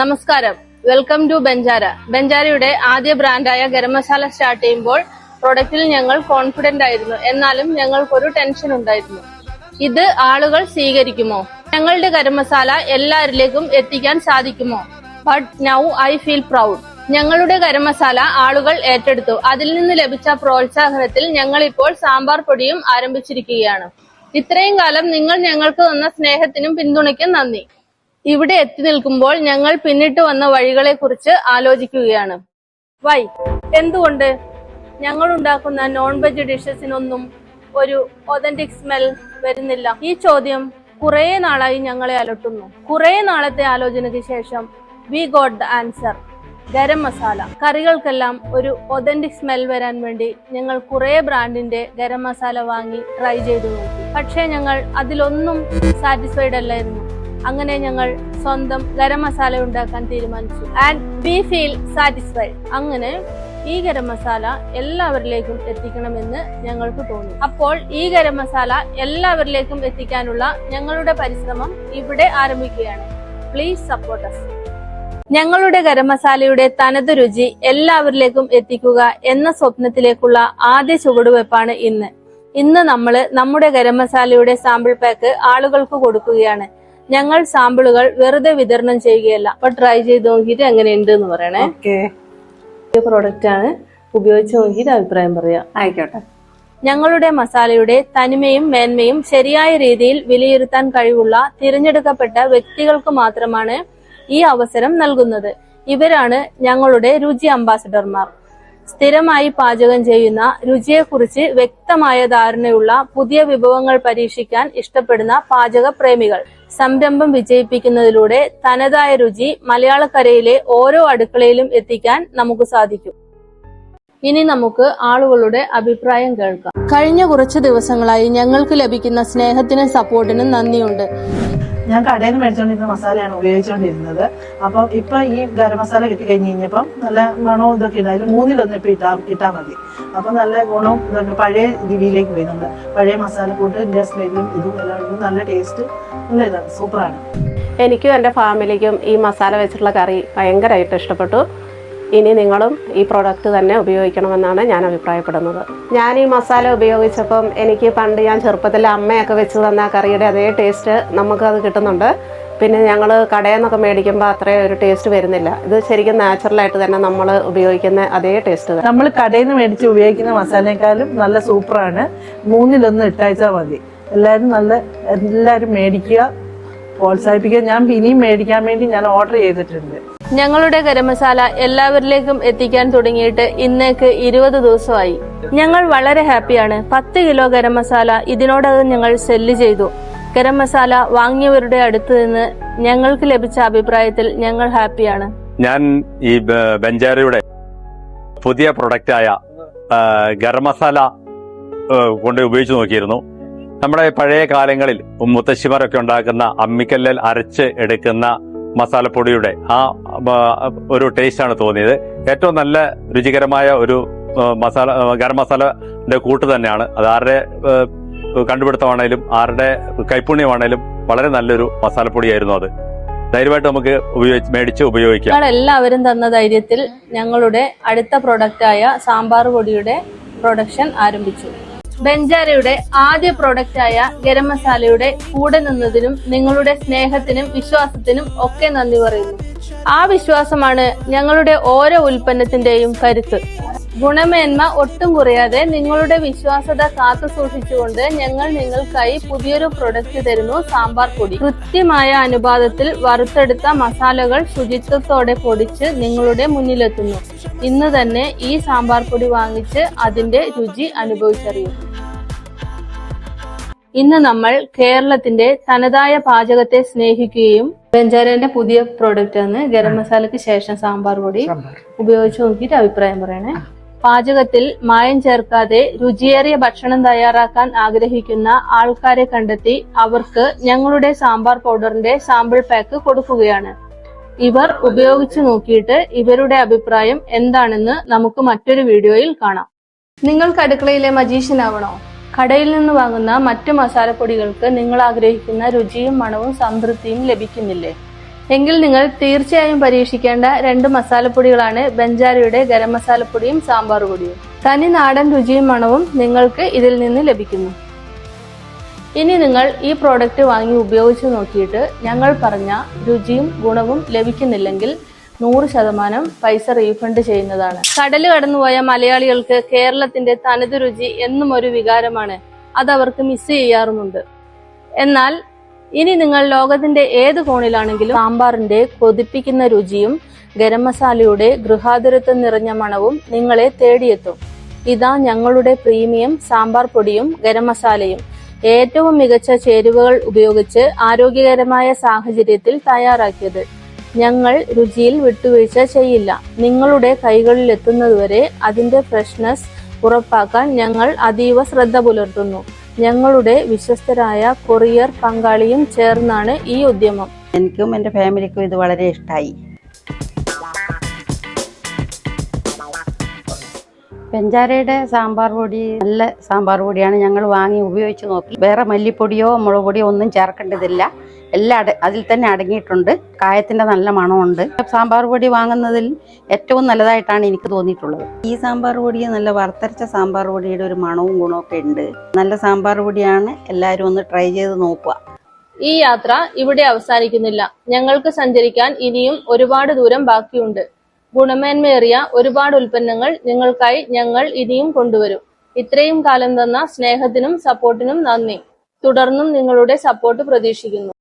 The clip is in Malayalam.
നമസ്കാരം. വെൽക്കം ടു ബെഞ്ചാര ബെഞ്ചാരയുടെ ആദ്യ ബ്രാൻഡായ ഗരം മസാല സ്റ്റാർട്ട് ചെയ്യുമ്പോൾ പ്രൊഡക്റ്റിൽ ഞങ്ങൾ കോൺഫിഡന്റ് ആയിരുന്നു. എന്നാലും ഞങ്ങൾക്കൊരു ടെൻഷൻ ഉണ്ടായിരുന്നു. ഇത് ആളുകൾ സ്വീകരിക്കുമോ? ഞങ്ങളുടെ ഗരം മസാല എല്ലാവരിലേക്കും എത്തിക്കാൻ സാധിക്കുമോ? But now I feel proud ഞങ്ങളുടെ ഗരം മസാല ആളുകൾ ഏറ്റെടുത്തു. അതിൽ നിന്ന് ലഭിച്ച പ്രോത്സാഹനത്തിൽ ഞങ്ങൾ ഇപ്പോൾ സാമ്പാർ പൊടിയും ആരംഭിച്ചിരിക്കുകയാണ്. ഇത്രയും കാലം നിങ്ങൾ ഞങ്ങൾക്ക് തന്ന സ്നേഹത്തിനും പിന്തുണയ്ക്കും നന്ദി. ഇവിടെ എത്തി നിൽക്കുമ്പോൾ ഞങ്ങൾ പിന്നിട്ട് വന്ന വഴികളെ കുറിച്ച് ആലോചിക്കുകയാണ്. വൈ എന്തുകൊണ്ട്? ഞങ്ങൾ ഉണ്ടാക്കുന്ന നോൺ വെജ് ഡിഷസിനൊന്നും ഒരു ഒതന്റിക് സ്മെൽ വരുന്നില്ല. ഈ ചോദ്യം കുറെ നാളായി ഞങ്ങളെ അലട്ടുന്നു. കുറെ നാളത്തെ ആലോചനയ്ക്ക് ശേഷം we got the answer garam masala. കറികൾക്കെല്ലാം ഒരു ഒതന്റിക് സ്മെൽ വരാൻ വേണ്ടി ഞങ്ങൾ കുറേ ബ്രാൻഡിന്റെ ഗരം മസാല വാങ്ങി ട്രൈ ചെയ്തു നോക്കി. പക്ഷേ ഞങ്ങൾ അതിലൊന്നും സാറ്റിസ്ഫൈഡ് അല്ലായിരുന്നു. അങ്ങനെ ഞങ്ങൾ സ്വന്തം ഗരം മസാല ഉണ്ടാക്കാൻ തീരുമാനിച്ചു. ആൻഡ് വി ഫീൽ സാറ്റിസ്ഫൈഡ് അങ്ങനെ ഈ ഗരം മസാല എല്ലാവരിലേക്കും എത്തിക്കണമെന്ന് ഞങ്ങൾക്ക് തോന്നി. അപ്പോൾ ഈ ഗരം മസാല എല്ലാവരിലേക്കും എത്തിക്കാനുള്ള ഞങ്ങളുടെ പരിശ്രമം ഇവിടെ ആരംഭിക്കുകയാണ്. Please support us. ഞങ്ങളുടെ ഗരം മസാലയുടെ തനത് രുചി എല്ലാവരിലേക്കും എത്തിക്കുക എന്ന സ്വപ്നത്തിലേക്കുള്ള ആദ്യ ചുവടുവെപ്പാണ് ഇന്ന്. ഇന്ന് നമ്മൾ നമ്മുടെ ഗരം മസാലയുടെ സാമ്പിൾ പാക്ക് ആളുകൾക്ക് കൊടുക്കുകയാണ്. ഞങ്ങൾ സാമ്പിളുകൾ വെറുതെ വിതരണം ചെയ്യുകയല്ല അപ്പൊ ട്രൈ ചെയ്ത് നോക്കിയിട്ട് എങ്ങനെയുണ്ട് എന്ന് പറയണേ. പ്രോഡക്റ്റ് ആണ് ഉപയോഗിച്ച് നോക്കിയിട്ട് അഭിപ്രായം പറയാം. ആയിക്കോട്ടെ. ഞങ്ങളുടെ മസാലയുടെ തനിമയും മേന്മയും ശരിയായ രീതിയിൽ വിലയിരുത്താൻ കഴിവുള്ള തിരഞ്ഞെടുക്കപ്പെട്ട വ്യക്തികൾക്ക് മാത്രമാണ് ഈ അവസരം നൽകുന്നത്. ഇവരാണ് ഞങ്ങളുടെ രുചി അംബാസഡർമാർ. സ്ഥിരമായി പാചകം ചെയ്യുന്ന രുചിയെക്കുറിച്ച് വ്യക്തമായ ധാരണയുള്ള പുതിയ വിഭവങ്ങൾ പരീക്ഷിക്കാൻ ഇഷ്ടപ്പെടുന്ന പാചക പ്രേമികൾ. സംരംഭം വിജയിപ്പിക്കുന്നതിലൂടെ തനതായ രുചി മലയാളക്കരയിലെ ഓരോ അടുക്കളയിലും എത്തിക്കാൻ നമുക്ക് സാധിക്കും. ഇനി നമുക്ക് ആളുകളുടെ അഭിപ്രായം കേൾക്കാം. കഴിഞ്ഞ കുറച്ച് ദിവസങ്ങളായി ഞങ്ങൾക്ക് ലഭിക്കുന്ന സ്നേഹത്തിനും സപ്പോർട്ടിനും നന്ദിയുണ്ട്. ഞാൻ കടയിൽ നിന്ന് മേടിച്ചോണ്ടിരുന്ന മസാലയാണ് ഉപയോഗിച്ചുകൊണ്ടിരുന്നത് അപ്പം ഇപ്പൊ ഈ ഗരം മസാല കിട്ടി കഴിഞ്ഞ് കഴിഞ്ഞപ്പം നല്ല മണവും ഇതൊക്കെ ഉണ്ട് അതിൽ മൂന്നിലൊന്ന് ഇപ്പൊ ഇട്ടാ ഇട്ടാൽ മതി. അപ്പൊ നല്ല ഗുണവും ഇതുണ്ട് പഴയ രീതിയിലേക്ക് വരുന്നുണ്ട്. പഴയ മസാല കൂട്ടിന്റെ സ്മെല്ലും ഇതും എല്ലാം നല്ല ടേസ്റ്റ് നല്ല ഇതാണ്. സൂപ്പറാണ്. എനിക്കും എന്റെ ഫാമിലിക്കും ഈ മസാല വെച്ചിട്ടുള്ള കറി ഭയങ്കരമായിട്ട് ഇഷ്ടപ്പെട്ടു. ഇനി നിങ്ങളും ഈ പ്രോഡക്റ്റ് തന്നെ ഉപയോഗിക്കണമെന്നാണ് ഞാൻ അഭിപ്രായപ്പെടുന്നത്. ഞാൻ ഈ മസാല ഉപയോഗിച്ചപ്പം എനിക്ക് പണ്ട് ഞാൻ ചെറുപ്പത്തിൽ അമ്മയൊക്കെ വെച്ച് തന്ന കറിയുടെ അതേ ടേസ്റ്റ് നമുക്കത് കിട്ടുന്നുണ്ട്. പിന്നെ ഞങ്ങൾ കടയിൽ നിന്നൊക്കെ മേടിക്കുമ്പോൾ അത്രയും ഒരു ടേസ്റ്റ് വരുന്നില്ല. ഇത് ശരിക്കും നാച്ചുറലായിട്ട് തന്നെ നമ്മൾ ഉപയോഗിക്കുന്ന അതേ ടേസ്റ്റ് നമ്മൾ കടയിൽ നിന്ന് മേടിച്ച് ഉപയോഗിക്കുന്ന മസാലയെക്കാളും നല്ല സൂപ്പറാണ്. മൂന്നിലൊന്ന് ഇട്ടാഴ്ച മതി. എല്ലാവരും നല്ല എല്ലാവരും മേടിക്കുക പ്രോത്സാഹിപ്പിക്കുക. ഞാൻ ഇനിയും മേടിക്കാൻ വേണ്ടി ഞാൻ ഓർഡർ ചെയ്തിട്ടുണ്ട്. ഞങ്ങളുടെ ഗരമസാല എല്ലാവരിലേക്കും എത്തിക്കാൻ തുടങ്ങിയിട്ട് ഇന്നേക്ക് ഇരുപത് ദിവസമായി. ഞങ്ങൾ വളരെ ഹാപ്പിയാണ്. പത്ത് കിലോ ഗരം മസാല ഇതിനോടകം ഞങ്ങൾ സെല്ല് ചെയ്തു. ഗരം മസാല വാങ്ങിയവരുടെ അടുത്ത് നിന്ന് ഞങ്ങൾക്ക് ലഭിച്ച അഭിപ്രായത്തിൽ ഞങ്ങൾ ഹാപ്പിയാണ്. ഞാൻ ഈ ബഞ്ചാരയുടെ പുതിയ പ്രൊഡക്റ്റായ ഗരം മസാല കൊണ്ട് ഉപയോഗിച്ച് നോക്കിയിരുന്നു. നമ്മുടെ പഴയ കാലങ്ങളിൽ മുത്തശ്ശിമാരൊക്കെ ഉണ്ടാക്കുന്ന അമ്മിക്കല്ലിൽ അരച്ച് എടുക്കുന്ന മസാലപ്പൊടിയുടെ ആ ഒരു ടേസ്റ്റാണ് തോന്നിയത്. ഏറ്റവും നല്ല രുചികരമായ ഒരു മസാല ഗരം മസാലയുടെ കൂട്ട് തന്നെയാണ്. അത് ആരുടെ കണ്ടുപിടുത്തമാണേലും ആരുടെ കൈപ്പുണ്യമാണേലും വളരെ നല്ലൊരു മസാലപ്പൊടിയായിരുന്നു അത്. ധൈര്യമായിട്ട് നമുക്ക് ഉപയോഗിച്ച് മേടിച്ച് ഉപയോഗിക്കാം. എല്ലാവരും തന്ന ധൈര്യത്തിൽ ഞങ്ങളുടെ അടുത്ത പ്രൊഡക്റ്റായ സാമ്പാർ പൊടിയുടെ പ്രൊഡക്ഷൻ ആരംഭിച്ചു. ബെഞ്ചാരയുടെ ആദ്യ പ്രൊഡക്റ്റായ ഗരം മസാലയുടെ കൂടെ നിന്നതിനും നിങ്ങളുടെ സ്നേഹത്തിനും വിശ്വാസത്തിനും ഒക്കെ നന്ദി പറയുന്നു. ആ വിശ്വാസമാണ് ഞങ്ങളുടെ ഓരോ ഉൽപ്പന്നത്തിന്റെയും കരുത്ത്. ഗുണമേന്മ ഒട്ടും കുറയാതെ നിങ്ങളുടെ വിശ്വാസത കാത്തു സൂക്ഷിച്ചുകൊണ്ട് ഞങ്ങൾ നിങ്ങൾക്കായി പുതിയൊരു പ്രൊഡക്റ്റ് തരുന്നു സാമ്പാർ പൊടി. കൃത്യമായ അനുപാതത്തിൽ വറുത്തെടുത്ത മസാലകൾ ശുചിത്വത്തോടെ പൊടിച്ച് നിങ്ങളുടെ മുന്നിലെത്തുന്നു. ഇന്ന് തന്നെ ഈ സാമ്പാർ പൊടി വാങ്ങിച്ച് അതിന്റെ രുചി അനുഭവിച്ചറിയൂ ഇന്ന് നമ്മൾ കേരളത്തിന്റെ തനതായ പാചകത്തെ സ്നേഹിക്കുകയും ബെഞ്ചാരന്റെ പുതിയ പ്രോഡക്റ്റ് ആണ് ഗരം മസാലയ്ക്ക് ശേഷം സാമ്പാർ പൊടി ഉപയോഗിച്ച് നോക്കിയിട്ട് അഭിപ്രായം പറയണേ. പാചകത്തിൽ മായം ചേർക്കാതെ രുചിയേറിയ ഭക്ഷണം തയ്യാറാക്കാൻ ആഗ്രഹിക്കുന്ന ആൾക്കാരെ കണ്ടെത്തി അവർക്ക് ഞങ്ങളുടെ സാമ്പാർ പൗഡറിന്റെ സാമ്പിൾ പാക്ക് കൊടുക്കുകയാണ്. ഇവർ ഉപയോഗിച്ചു നോക്കിയിട്ട് ഇവരുടെ അഭിപ്രായം എന്താണെന്ന് നമുക്ക് മറ്റൊരു വീഡിയോയിൽ കാണാം. നിങ്ങൾക്ക് അടുക്കളയിലെ മജീഷ്യൻ ആവണോ? കടയിൽ നിന്ന് വാങ്ങുന്ന മറ്റു മസാലപ്പൊടികൾക്ക് നിങ്ങൾ ആഗ്രഹിക്കുന്ന രുചിയും മണവും സംതൃപ്തിയും ലഭിക്കുന്നില്ലേ? എങ്കിൽ നിങ്ങൾ തീർച്ചയായും പരീക്ഷിക്കേണ്ട രണ്ട് മസാലപ്പൊടികളാണ് ബഞ്ചാരയുടെ ഗരം മസാലപ്പൊടിയും സാമ്പാർ പൊടിയും. തനി നാടൻ രുചിയും മണവും നിങ്ങൾക്ക് ഇതിൽ നിന്ന് ലഭിക്കുന്നു. ഇനി നിങ്ങൾ ഈ പ്രോഡക്റ്റ് വാങ്ങി ഉപയോഗിച്ച് നോക്കിയിട്ട് ഞങ്ങൾ പറഞ്ഞ രുചിയും ഗുണവും ലഭിക്കുന്നില്ലെങ്കിൽ നൂറ് ശതമാനം പൈസ റീഫണ്ട് ചെയ്യുന്നതാണ്. കടൽ കടന്നുപോയ മലയാളികൾക്ക് കേരളത്തിന്റെ തനത് രുചി എന്നും ഒരു വികാരമാണ്. അത് അവർക്ക് മിസ് ചെയ്യാറുമുണ്ട്. എന്നാൽ ഇനി നിങ്ങൾ ലോകത്തിന്റെ ഏത് കോണിലാണെങ്കിലും സാമ്പാറിന്റെ കൊതിപ്പിക്കുന്ന രുചിയും ഗരം മസാലയുടെ ഗൃഹാതുരത്വം നിറഞ്ഞ മണവും നിങ്ങളെ തേടിയെത്തും. ഇതാ ഞങ്ങളുടെ പ്രീമിയം സാമ്പാർ പൊടിയും ഗരം മസാലയും. ഏറ്റവും മികച്ച ചേരുവകൾ ഉപയോഗിച്ച് ആരോഗ്യകരമായ സാഹചര്യത്തിൽ തയ്യാറാക്കിയത്. ഞങ്ങൾ രുചിയിൽ വിട്ടുവീഴ്ച ചെയ്യില്ല. നിങ്ങളുടെ കൈകളിൽ എത്തുന്നതുവരെ അതിന്റെ ഫ്രഷ്നെസ് ഉറപ്പാക്കാൻ ഞങ്ങൾ അതീവ ശ്രദ്ധ പുലർത്തുന്നു. ഞങ്ങളുടെ വിശ്വസ്തരായ കൊറിയർ പങ്കാളിയും ചേർന്നാണ് ഈ ഉദ്യമം. എനിക്കും എന്റെ ഫാമിലിക്കും ഇത് വളരെ ഇഷ്ടമായി പെഞ്ചാരയുടെ സാമ്പാർ പൊടി നല്ല സാമ്പാർ പൊടിയാണ് ഞങ്ങൾ വാങ്ങി ഉപയോഗിച്ച് നോക്കി. വേറെ മല്ലിപ്പൊടിയോ മുളക് പൊടിയോ ഒന്നും ചേർക്കേണ്ടതില്ല. എല്ലാം അട അതിൽ തന്നെ അടങ്ങിയിട്ടുണ്ട്. കായത്തിന്റെ നല്ല മണമുണ്ട്. സാമ്പാർ പൊടി വാങ്ങുന്നതിൽ ഏറ്റവും നല്ലതായിട്ടാണ് എനിക്ക് തോന്നിയിട്ടുള്ളത്. ഈ സാമ്പാർ പൊടി നല്ല വറുത്തരച്ച സാമ്പാർ പൊടിയുടെ ഒരു മണവും ഗുണമൊക്കെ ഉണ്ട്. നല്ല സാമ്പാർ പൊടിയാണ് എല്ലാവരും ഒന്ന് ട്രൈ ചെയ്ത് നോക്കുക. ഈ യാത്ര ഇവിടെ അവസാനിക്കുന്നില്ല. ഞങ്ങൾക്ക് സഞ്ചരിക്കാൻ ഇനിയും ഒരുപാട് ദൂരം ബാക്കിയുണ്ട്. ഗുണമേന്മയേറിയ ഒരുപാട് ഉൽപ്പന്നങ്ങൾ നിങ്ങൾക്കായി ഞങ്ങൾ ഇനിയും കൊണ്ടുവരും. ഇത്രയും കാലം തന്ന സ്നേഹത്തിനും സപ്പോർട്ടിനും നന്ദി. തുടർന്നും നിങ്ങളുടെ സപ്പോർട്ട് പ്രതീക്ഷിക്കുന്നു.